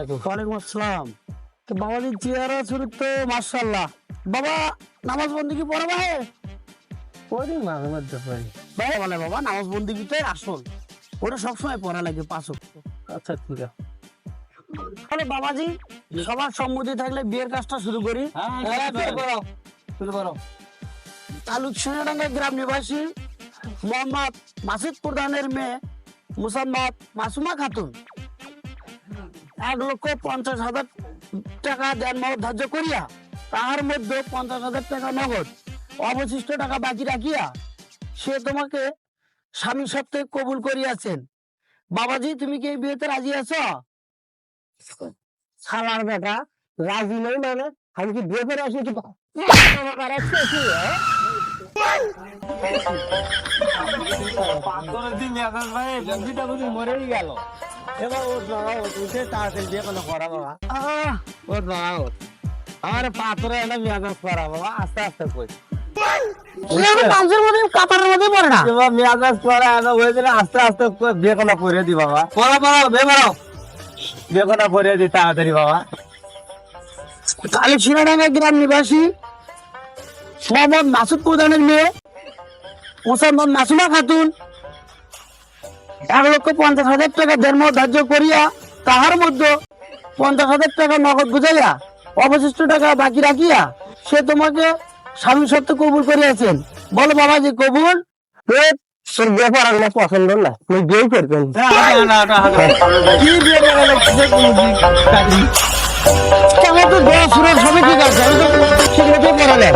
আলাইকুম। ওয়ালাইকুম আসসালাম। তো বাবাজির চেহারা তো মার্শাল্লাহ বাবা নামাজ বন্দি কি পড়া ভাই পড়ি মাঝে মধ্যে পড়ি। বাবা বলে বাবা নামাজ বন্দি কি আসল? ওটা সবসময় পড়া লাগে পাঁচ ওয়াক্ত। আচ্ছা ঠিক আছে। তাহলে বাবাজি সবার সম্মতি থাকলে বিয়ের কাজটা শুরু করি। হ্যাঁ শুরু করো। শুরু করো। তালুক সোনাডাঙ্গা গ্রাম নিবাসী মোহাম্মদ মাসিদ প্রধানের মেয়ে মুসাম্মদ মাসুমা খাতুন। এক লক্ষ পঞ্চাশ হাজার টাকা দেন ধার্য করিয়া তাহার মধ্যে পঞ্চাশ হাজার টাকা নগদ অবশিষ্ট টাকা বাকি রাখিয়া সে তোমাকে স্বামী সত্ত্বে কবুল করিয়াছেন। বাবাজি তুমি কি এই বিয়েতে রাজি আছো? শালার বেটা রাজি নেই মানে? আমি কি বিয়ে করে আসি কি দিন ভাই বন্ধুটা বুঝি মরেই গেল। এবার ওর বাবা উঠে তাড়াতাড়ি বিয়ে কোনো করা বাবা ওর বাবা ওর আমার পাথরে এনে মেজাজ করা বাবা আস্তে আস্তে কই। আস্তে আস্তে করে দি করে। দি তাড়াতাড়ি গ্রাম নিবাসী মোহাম্মদ মাসুদ প্রধানের মেয়ে মুসাম্মদ মাসুমা খাতুন এক লক্ষ পঞ্চাশ হাজার টাকা ধর্ম ধার্য করিয়া তাহার মধ্যে পঞ্চাশ হাজার টাকা নগদ বুঝাইয়া অবশিষ্ট টাকা বাকি রাখিয়া সে তোমাকে স্বামী সত্য কবুল করিয়াছেন। বলো বাবাজি কবুল? এ, তোর বিয়ে করা কোনো পছন্দ না তুই বিয়ে করবেন কি বিয়ে করা তো দোয়া সুরের সবই ঠিক আছে আমি তো সেগুলো তো করালেন